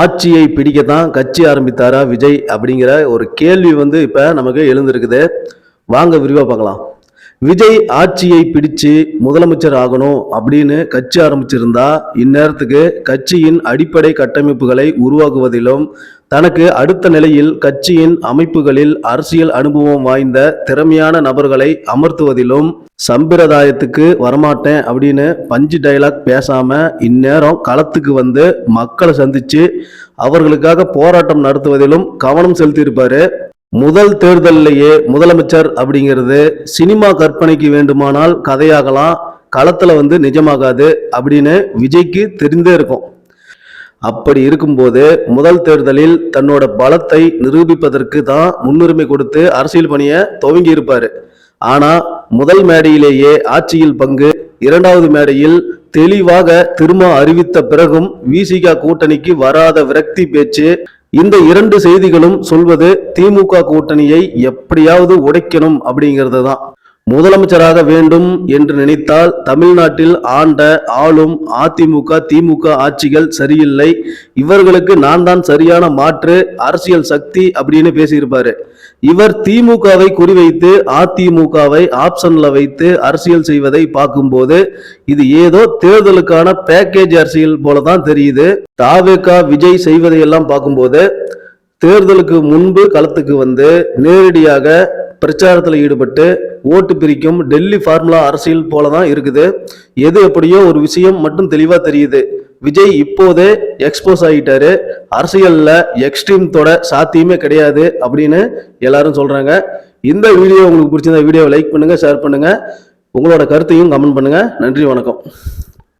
ஆட்சியை பிடிக்கத்தான் கட்சி ஆரம்பித்தாரா விஜய் அப்படிங்கிற ஒரு கேள்வி வந்து இப்போ நமக்கு எழுந்திருக்குது. வாங்க விரிவாக பார்க்கலாம். விஜய் ஆட்சியை பிடிச்சு முதலமைச்சர் ஆகணும் அப்படின்னு கட்சி ஆரம்பிச்சிருந்தா இந்நேரத்துக்கு கட்சியின் அடிப்படை கட்டமைப்புகளை உருவாக்குவதிலும் தனக்கு அடுத்த நிலையில் கட்சியின் அமைப்புகளில் அரசியல் அனுபவம் வாய்ந்த திறமையான நபர்களை அமர்த்துவதிலும் சம்பிரதாயத்துக்கு வரமாட்டேன் அப்படின்னு பஞ்சு டைலாக் பேசாம இந்நேரம் களத்துக்கு வந்து மக்களை சந்திச்சு அவர்களுக்காக போராட்டம் நடத்துவதிலும் கவனம் செலுத்தியிருப்பாரு. முதல் தேர்தலிலேயே முதலமைச்சர் அப்படிங்கிறது சினிமா கற்பனைக்கு வேண்டுமானால் கதையாகலாம் களத்துல வந்து நிஜமாகாது அப்படின்னு விஜய்க்கு தெரிந்தே இருக்கும். அப்படி இருக்கும்போது முதல் தேர்தலில் தன்னோட பலத்தை நிரூபிப்பதற்கு தான் முன்னுரிமை கொடுத்து அரசியல் பணியை துவங்கி இருப்பார். ஆனால் முதல் மேடையிலேயே ஆட்சியில் பங்கு இரண்டாவது மேடையில் தெளிவாக திரும்ப அறிவித்த பிறகும் விசிக கூட்டணிக்கு வராத விரக்தி பேச்சு இந்த இரண்டு செய்திகளும் சொல்வது திமுக கூட்டணியை எப்படியாவது உடைக்கணும் அப்படிங்கிறது தான் முதலமைச்சராக வேண்டும் என்று நினைத்தால் தமிழ்நாட்டில் ஆண்ட ஆளும் அதிமுக திமுக ஆட்சிகள் சரியில்லை. இவர்களுக்கு நான் தான் சரியான மாற்று அரசியல் சக்தி அப்படின்னு பேசியிருப்பாரு. இவர் திமுகவை குறிவைத்து அதிமுகவை ஆப்ஷன்ல வைத்து அரசியல் செய்வதை பார்க்கும்போது இது ஏதோ தேர்தலுக்கான பேக்கேஜ் அரசியல் போல தான் தெரியுது தாவேகா விஜய் செய்வதையெல்லாம் பார்க்கும்போது தேர்தலுக்கு முன்பு களத்துக்கு வந்து நேரடியாக பிரச்சாரத்தில் ஈடுபட்டு ஓட்டு பிரிக்கும் டெல்லி ஃபார்முலா அரசியல் போல தான் இருக்குது. எது எப்படியோ ஒரு விஷயம் மட்டும் தெளிவாக தெரியுது. விஜய் இப்போதே எக்ஸ்போஸ் ஆகிட்டாரு அரசியலில் எக்ஸ்ட்ரீம்தோட சாத்தியமே கிடையாது அப்படின்னு எல்லாரும் சொல்கிறாங்க இந்த வீடியோ உங்களுக்கு பிடிச்சிருந்தா வீடியோவை லைக் பண்ணுங்கள் ஷேர் பண்ணுங்கள் உங்களோட கருத்தையும் கமெண்ட் பண்ணுங்கள் நன்றி வணக்கம்.